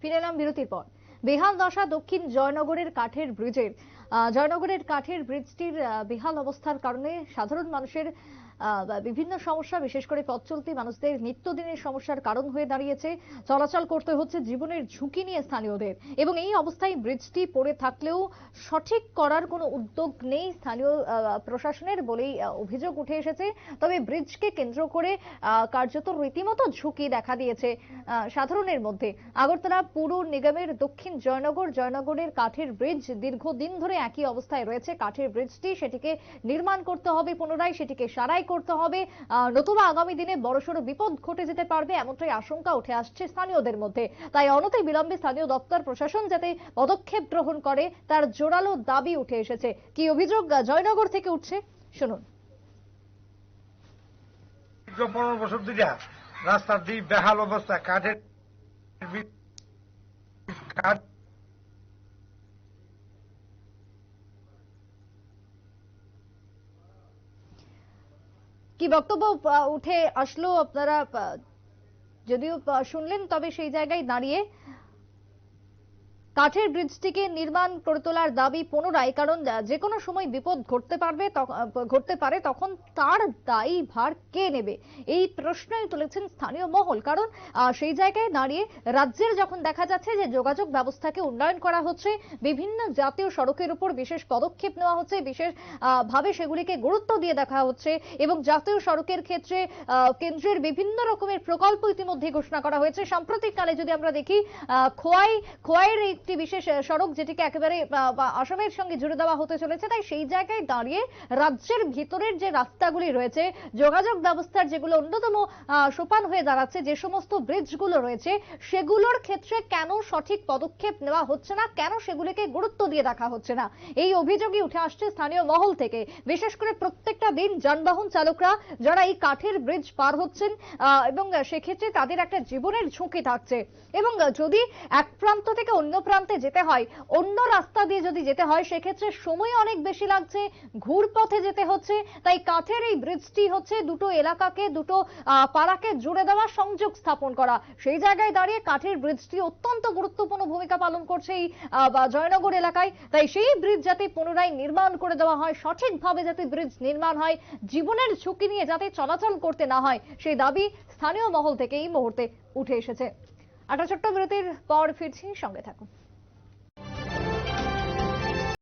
ফিরে এলাম বিরতির পর। বেহাল দশা দক্ষিণ জয়নগরের কাঠের ব্রিজের জয়নগরের কাঠের ব্রিজটির বেহাল অবস্থার কারণে সাধারণ মানুষের বিভিন্ন সমস্যা, বিশেষ করে পথ চলতি মানুষদের নিত্যদিনের সমস্যার কারণ হয়ে দাঁড়িয়েছে। চলাচল করতে হচ্ছে জীবনের ঝুঁকি নিয়ে স্থানীয়দের। এবং এই অবস্থায় ব্রিজটি পড়ে থাকলেও সঠিক করার কোনো উদ্যোগ নেই স্থানীয় প্রশাসনের বলেই অভিযোগ উঠে এসেছে। তবে ব্রিজকে কেন্দ্র করে কার্যত রীতিমতো ঝুঁকি দেখা দিয়েছে সাধারণের মধ্যে। আগরতলা পুর নিগমের দক্ষিণ জয়নগর, জয়নগরের কাঠের ব্রিজ দীর্ঘদিন ধরে একই অবস্থায় রয়েছে। কাঠের ব্রিজটি সেটিকে নির্মাণ করতে হবে পুনরায়, সেটিকে সারাই করতে হবে। নতুবা আগামী দিনে বড়সড় বিপদ ঘটে যেতে পারবে, এমনটাই আশঙ্কা উঠে আসছে স্থানীয়দের মধ্যে। তাই অনতি বিলম্বে স্থানীয় দপ্তর, প্রশাসন যাতে পদক্ষেপ গ্রহণ করে, তার জোরালো দাবি উঠে এসেছে। কি অভিযোগ জয়নগর থেকে উঠছে? শুনুন। রাস্তার দিক বেহাল অবস্থা, কাঠের কাঠ কি বক্তব্য উঠে আসলো আপনারা যদিও শুনলেন তবে সেই জায়গায় দাঁড়িয়ে কাঠের ব্রিজটিকে নির্মাণ করে তোলার দাবি পুনরায়, কারণ যে কোনো সময় বিপদ ঘটতে পারবে ঘটতে পারে, তখন তার দায়ী ভার কে নেবে? এই প্রশ্নই তুলেছেন স্থানীয় মহল, কারণ সেই জায়গায় দাঁড়িয়ে রাজ্যের যখন দেখা যাচ্ছে যে যোগাযোগ ব্যবস্থাকে উন্নয়ন করা হচ্ছে, বিভিন্ন জাতীয় সড়কের উপর বিশেষ পদক্ষেপ নেওয়া হচ্ছে, বিশেষ ভাবে সেগুলিকে গুরুত্ব দিয়ে দেখা হচ্ছে এবং জাতীয় সড়কের ক্ষেত্রে কেন্দ্রের বিভিন্ন রকমের প্রকল্প ইতিমধ্যে ঘোষণা করা হয়েছে। সাম্প্রতিককালে যদি আমরা দেখি খোয়াই, খোয়াইয়ের একটি বিশেষ সড়ক যেটিকে একেবারে আসামের সঙ্গে জুড়ে দেওয়া হতে চলেছে, তাই সেই জায়গায় দাঁড়িয়ে রাজ্যের ভিতরের যে রাস্তাগুলি রয়েছে, যোগাযোগ ব্যবস্থার যেগুলো অন্যতম সোপান হয়ে দাঁড়াচ্ছে, যে সমস্ত ব্রিজগুলো রয়েছে, সেগুলোর ক্ষেত্রে কেন সঠিক পদক্ষেপ নেওয়া হচ্ছে না? কেন সেগুলিকে গুরুত্ব দিয়ে দেখা হচ্ছে না? এই অভিযোগই উঠে আসছে স্থানীয় মহল থেকে। বিশেষ করে প্রত্যেকটা দিন যানবাহন চালকরা যারা এই কাঠের ব্রিজ পার হচ্ছেন এবং সেক্ষেত্রে তাদের একটা জীবনের ঝুঁকি থাকছে। এবং যদি এক প্রান্ত থেকে অন্য প্রান্তে যেতে হয়। অন্য রাস্তা দিয়ে যদি যেতে হয়, সেক্ষেত্রে সময় অনেক বেশি লাগছে। ঘুরপথে যেতে হচ্ছে। তাই কাঠের এই ব্রিজটি হচ্ছে দুটো এলাকাকে, দুটো পাড়াকে জুড়ে দেওয়া, সংযোগ স্থাপন করা। সেই জায়গায় দাঁড়িয়ে কাঠের ব্রিজটি অত্যন্ত গুরুত্বপূর্ণ ভূমিকা পালন করছে এই জয়নগর এলাকায়। তাই সেই ব্রিজ যাতে পুনরায় নির্মাণ করে দেওয়া হয়, সঠিকভাবে যাতে ব্রিজ নির্মাণ হয়, জীবনের ঝুঁকি নিয়ে যাতে চলাচল করতে না হয়, সেই দাবি স্থানীয় মহল থেকে এই মুহূর্তে উঠে এসেছে। একটা ছোট্ট বিরতির পর ফিরছি, সঙ্গে থাকুন।